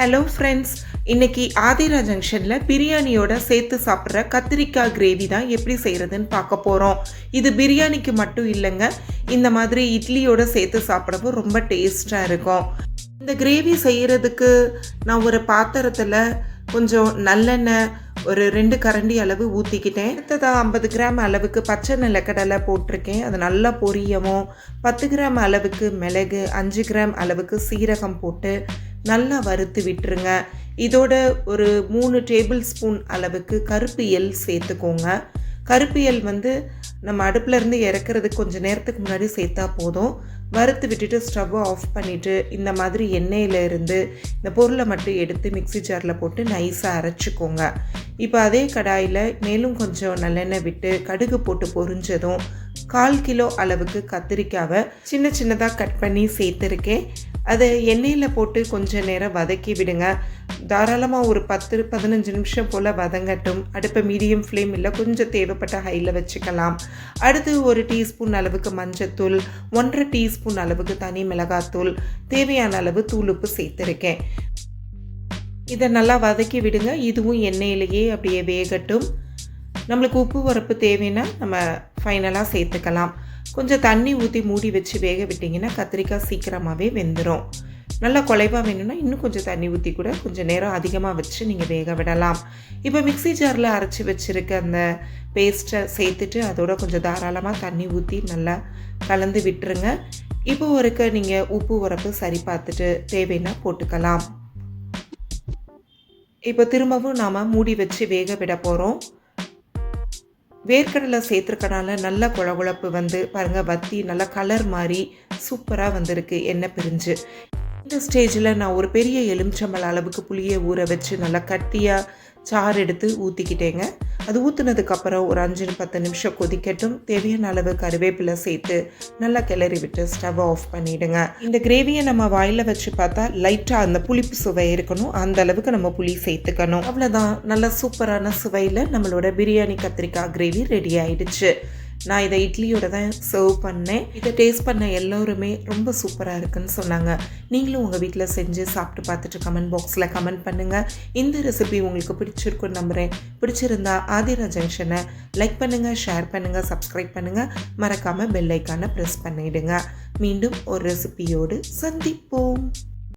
Hello friends இன்னைக்கு ஆதிரா ஜங்ஷனில் பிரியாணியோட சேர்த்து சாப்பிட்ற கத்திரிக்காய் கிரேவி தான் எப்படி செய்கிறதுன்னு பார்க்க போகிறோம் இது பிரியாணிக்கு மட்டும் இல்லைங்க இந்த மாதிரி இட்லியோட சேர்த்து சாப்பிடவும் ரொம்ப டேஸ்ட்டாக இருக்கும். இந்த கிரேவி செய்கிறதுக்கு நான் ஒரு பாத்திரத்தில் கொஞ்சம் நல்லெண்ணெய் ஒரு ரெண்டு கரண்டி அளவு ஊற்றிக்கிட்டேன் அடுத்ததாக ஐம்பது கிராம் அளவுக்கு பச்சை நிலக்கடலை போட்டிருக்கேன். அது நல்லா பொரியவும். பத்து கிராம் அளவுக்கு மிளகு அஞ்சு கிராம் அளவுக்கு சீரகம் போட்டு நல்லா வறுத்து விட்டுருங்க. இதோட ஒரு மூணு டேபிள் ஸ்பூன் அளவுக்கு கருப்பு எள் சேர்த்துக்கோங்க. கருப்பு வந்து நம்ம அடுப்புலேருந்து இறக்குறதுக்கு கொஞ்சம் நேரத்துக்கு முன்னாடி சேர்த்தா போதும். வறுத்து விட்டுட்டு ஸ்டவ்வை ஆஃப் பண்ணிவிட்டு இந்த மாதிரி எண்ணெயில் இருந்து இந்த பொருளை மட்டும் எடுத்து மிக்ஸி ஜாரில் போட்டு நைஸாக அரைச்சிக்கோங்க. இப்போ அதே கடாயில் மேலும் கொஞ்சம் நல்லெண்ணெய் விட்டு கடுகு போட்டு பொரிஞ்சதும் கால் கிலோ அளவுக்கு கத்திரிக்காவை சின்ன சின்னதாக கட் பண்ணி சேர்த்துருக்கேன். அதை எண்ணெயில் போட்டு கொஞ்ச நேரம் வதக்கி விடுங்க. தாராளமாக ஒரு பத்து பதினஞ்சு நிமிஷம் போல் வதங்கட்டும். அடுப்பை மீடியம் ஃப்ளேம் இல்லை கொஞ்சம் தேவைப்பட்ட ஹையில் வச்சுக்கலாம். அடுத்து ஒரு டீஸ்பூன் அளவுக்கு மஞ்சத்தூள் ஒன்றரை டீஸ்பூன் அளவுக்கு தனி மிளகாத்தூள் தேவையான அளவு தூளுப்பு சேர்த்துருக்கேன். இதை நல்லா வதக்கி விடுங்க. இதுவும் எண்ணெயிலேயே அப்படியே வேகட்டும். நம்மளுக்கு உப்பு உரப்பு தேவைன்னா நம்ம ஃபைனலாக சேர்த்துக்கலாம். கொஞ்சம் தண்ணி ஊற்றி மூடி வச்சு வேக விட்டிங்கன்னா கத்திரிக்காய் சீக்கிரமாகவே வெந்துடும் நல்லா குலைவாக வேணும்னா இன்னும் கொஞ்சம் தண்ணி ஊற்றி கூட கொஞ்சம் நேரம் அதிகமாக வச்சு நீங்கள் வேக விடலாம். இப்போ மிக்ஸி ஜாரில் அரைச்சி வச்சுருக்க அந்த பேஸ்ட்டை சேர்த்துட்டு அதோட கொஞ்சம் தாராளமாக தண்ணி ஊற்றி நல்லா கலந்து விட்டுருங்க. இப்போ ஒருக்க நீங்கள் உப்பு உரப்பு சரி பார்த்துட்டு தேவைன்னா போட்டுக்கலாம். இப்போ திரும்பவும் நாம் மூடி வச்சு வேக விட போகிறோம் வேர்க்கடலை சேர்த்துருக்கனால நல்ல குழகுழப்பு வந்து பாருங்கள் வத்தி நல்லா கலர் மாதிரி சூப்பராக வந்திருக்கு எண்ணெய் பிரிஞ்சு. இந்த ஸ்டேஜில் நான் ஒரு பெரிய எலுமிச்சம்பழ அளவுக்கு புளியை ஊற வச்சு நல்லா கட்டியாக சாறு எடுத்து ஊற்றிக்கிட்டேங்க அது ஊற்றுனதுக்கப்புறம் ஒரு அஞ்சு பத்து நிமிஷம் கொதிக்கட்டும். தேவையான அளவு கருவேப்பிலை சேர்த்து நல்லா கிளறி விட்டு ஸ்டவ் ஆஃப் பண்ணிவிடுங்க இந்த கிரேவியை நம்ம வாயில் வச்சு பார்த்தா லைட்டாக அந்த புளிப்பு சுவை இருக்கணும். அந்த அளவுக்கு நம்ம புளி சேர்த்துக்கணும். அவ்வளோதான் நல்ல சூப்பரான சுவையில் நம்மளோட பிரியாணி கத்திரிக்காய் கிரேவி ரெடி ஆயிடுச்சு. நான் இதை இட்லியோட தான் சர்வ் பண்ணேன். இதை டேஸ்ட் பண்ண எல்லோருமே ரொம்ப சூப்பராக இருக்குன்னு சொன்னாங்க. நீங்களும் உங்கள் வீட்டில் செஞ்சு சாப்பிட்டு பார்த்துட்டு கமெண்ட் பாக்ஸில் கமெண்ட் பண்ணுங்கள் இந்த ரெசிபி உங்களுக்கு பிடிச்சிருக்குன்னு நம்புகிறேன் பிடிச்சிருந்தா ஆதிரா ஜங்ஷனை லைக் பண்ணுங்கள் ஷேர் பண்ணுங்கள் சப்ஸ்கிரைப் பண்ணுங்கள் மறக்காமல் பெல் ஐக்கானை ப்ரெஸ் பண்ணிவிடுங்க மீண்டும் ஒரு ரெசிபியோடு சந்திப்போம்.